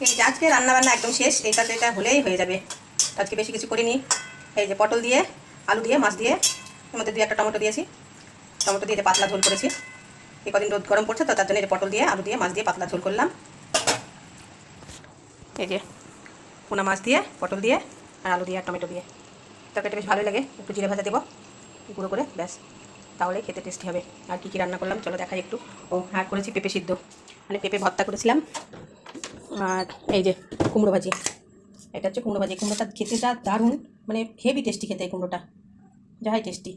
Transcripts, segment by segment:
যে আজকে রান্না বান্না একদম শেষ, এটা তো এটা হলেই হয়ে যাবে। আজকে বেশি কিছু করিনি। এই যে পটল দিয়ে, আলু দিয়ে, মাছ দিয়ে, এর মধ্যে দুই একটা টমেটো দিয়েছি। টমেটো দিয়ে পাতলা ঝোল করেছি। এই কদিন রোদ গরম পড়ছে তো, তার জন্য এই পটল দিয়ে, আলু দিয়ে, মাছ দিয়ে পাতলা ঝোল করলাম। এই যে পোনা মাছ দিয়ে, পটল দিয়ে, আর আলু দিয়ে আর টমেটো দিয়ে। তরকারিটা বেশ ভালোই লাগে, একটু জিরে ভাজা দেবো, গুঁড়ো করে, ব্যাস। তাহলে খেতে টেস্টি হবে। আর কী কী রান্না করলাম, চলো দেখাই একটু। ও হ্যাঁ করেছি পেঁপে সিদ্ধ। মানে পেঁপে ভর্তা করেছিলাম। আর এই যে কুমড়ো ভাজি। এটা হচ্ছে কুমড়ো ভাজি। কুমড়োটা খেতে যা দারুণ মানে হেভি টেস্টি খেতে এই কুমড়োটা। যাই টেস্টি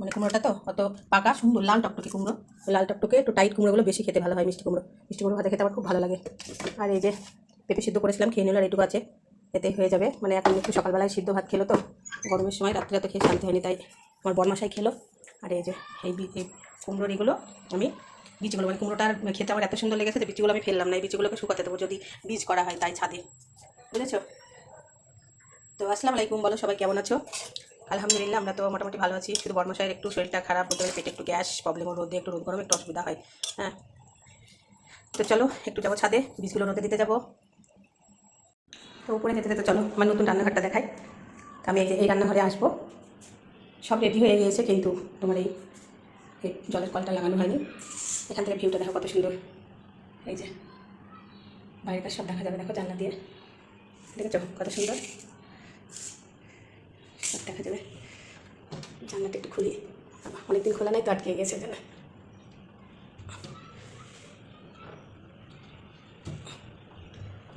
মানে কুমড়োটা তো অত পাকা, সুন্দর, লাল টকটকে কুমড়ো। লাল টকটকে একটু টাইট কুমড়োগুলো বেশি খেতে ভালো হয় মিষ্টি কুমড়ো। মিষ্টি কুমড়ো ভাজা খেতে আমার খুব ভালো লাগে। আর এই যে পেঁপে সিদ্ধ করেছিলাম, খেয়ে নিল আর এটুকু আছে। এতে হয়ে যাবে। মানে এখন একটু সকালবেলায় সিদ্ধ ভাত খেলো তো। গরমের সময় রাত্রে তো খেয়ে শান্তি হয়নি, তাই আমার বরমাসাই খেলো। আর এই যে এই কুমড়োর এগুলো আমি বীজগুলো মানে কুমড়োটার খেতে আমার এত সুন্দর লেগেছে যে বীজগুলো আমি ফেললাম না, এই বীজগুলোকে শুকাতে দেবো যদি বীজ করা হয় তাই ছাদে। বুঝেছ? তো আসসালামু আলাইকুম, বলো সবাই কেমন আছো? আলহামদুলিল্লাহ, আমরা তো মোটামুটি ভালো আছি। শুধু বর্মশাইয়ের একটু শরীরটা খারাপ, বলতে গেলে পেটে একটু গ্যাস প্রবলেম রোদে একটু রোদ গরমে একটু অসুবিধা হয়। হ্যাঁ। তো চলো, একটু যাব ছাদে, বীজগুলো রোদে দিতে যাব। তো উপরে যেতে যেতে চলো, আমার নতুন রান্নাঘরটা দেখাই। আমি এই যে, এই রান্নাঘরে আসব। সব রেডি হয়ে গিয়েছে কিন্তু তোমার এই জলের কলটা লাগানো হয়নি। এখান থেকে ভিউটা দেখো কত সুন্দর। এই যে বাইরেটা সব দেখা যাবে, দেখো জানলা দিয়ে। দেখেছ কত সুন্দর? সব দেখা যাবে। জানলাটা একটু খুলি। অনেকদিন খোলা নাই তো, আটকে গেছে জানা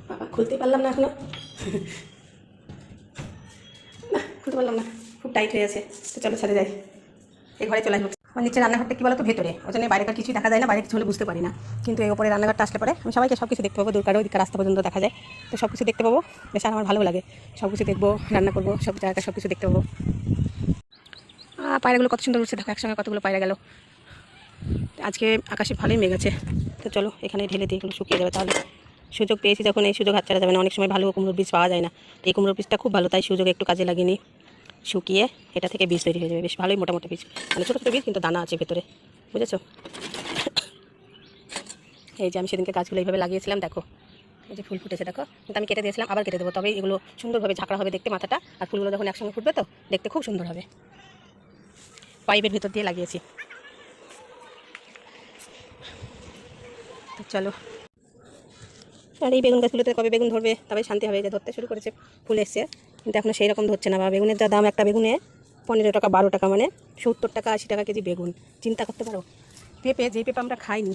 বাবা, খুলতে পারলাম না এখনও। না, খুলতে পারলাম না। খুব টাইট হয়ে আছে। তো চলো ছেড়ে যাই। এই ঘরে চলে আসব। আমার নিচে রান্নাঘরটা কি বলো তো ভেতরে। ওই জন্য বাইরেকার কিছুই দেখা যায় না, বাইরে কিছু হলে বুঝতে পারি না। কিন্তু এই ওপরে রান্নাঘরটা আসলে পরে আমি সবাইকে সব কিছু দেখতে পাবো, দূরকার ওইদিকে রাস্তা পর্যন্ত দেখা যায়। তো সব কিছু দেখতে পাবো। বেশ আর আমার ভালো লাগে। সব কিছু দেখব, রান্না করব, সব জায়গায় সব কিছু দেখতে পাবো। পায়রাগুলো কত সুন্দর উঠছে দেখো, একসঙ্গে কতগুলো পায়রা গেল। আজকে আকাশে ভালোই মেঘ তো চলো, এখানে ঢেলে দিয়ে এগুলো শুকিয়ে যাবে তাহলে। সুযোগ পেয়েছি যখন, এই সুযোগ হাতছাড়া যাবে না। অনেক সময় ভালো কুমড়োর বীজ পাওয়া যায় না। এই কুমড়োর বীজটা খুব ভালো, তাই সুযোগ একটু কাজে লাগিয়ে নিই। শুকিয়ে এটা থেকে বীজ তৈরি হয়ে যাবে। বেশ ভালোই মোটামুটি বীজ। মানে ছোটো ছোটো বীজ, কিন্তু দানা আছে ভেতরে। বুঝেছ? এই যে আমি সেদিনকে গাছগুলো এইভাবে লাগিয়েছিলাম, দেখো। এই যে ফুল ফুটেছে, দেখো। কিন্তু আমি কেটে দিয়েছিলাম, আবার কেটে দেবো। তবে এগুলো সুন্দরভাবে ঝাঁকড়া হবে দেখতে মাথাটা, আর ফুলগুলো যখন একসঙ্গে ফুটবে তো, দেখতে খুব সুন্দর হবে। পাইপের ভিতর দিয়ে লাগিয়েছি। তো চলো আর এই বেগুন গাছগুলোতে কবে বেগুন ধরবে তবে শান্তি হবে যে ধরতে শুরু করেছে, ফুল এসছে। কিন্তু এখনও সেই রকম ধরছে না বা বেগুনের যা দাম একটা বেগুনে, পনেরো টাকা, বারো টাকা মানে সত্তর টাকা, আশি টাকা কেজি বেগুন। চিন্তা করতে পারো, পেঁপে, যে পেঁপে আমরা খাইনি,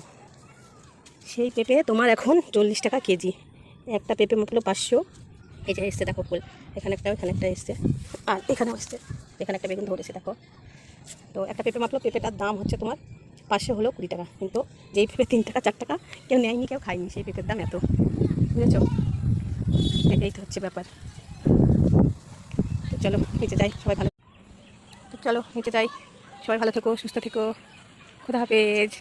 সেই পেঁপে তোমার এখন চল্লিশ টাকা কেজি। একটা পেঁপে মাত্র পাঁচশো। এই যে এসছে দেখো ফুল, এখানে একটা এখানে একটা এসছে, আর এখানেও এসছে, এখানে একটা বেগুন ধরেছে দেখো। তো একটা পেঁপে মাত্র পেঁপেটার দাম হচ্ছে তোমার পাঁচশো হলো কুড়ি টাকা। কিন্তু যেই পেঁপে তিন টাকা, চার টাকা কেউ নেয়নি, কেউ খায়নি, সেই পেঁপের দাম এত। বুঝেছ? এটাই তো হচ্ছে ব্যাপার। তো চলো, নিচে যাই, সবাই ভালো তো চলো, নিচে যাই। সবাই ভালো থেকো, সুস্থ থেকো। খুদা হাফেজ।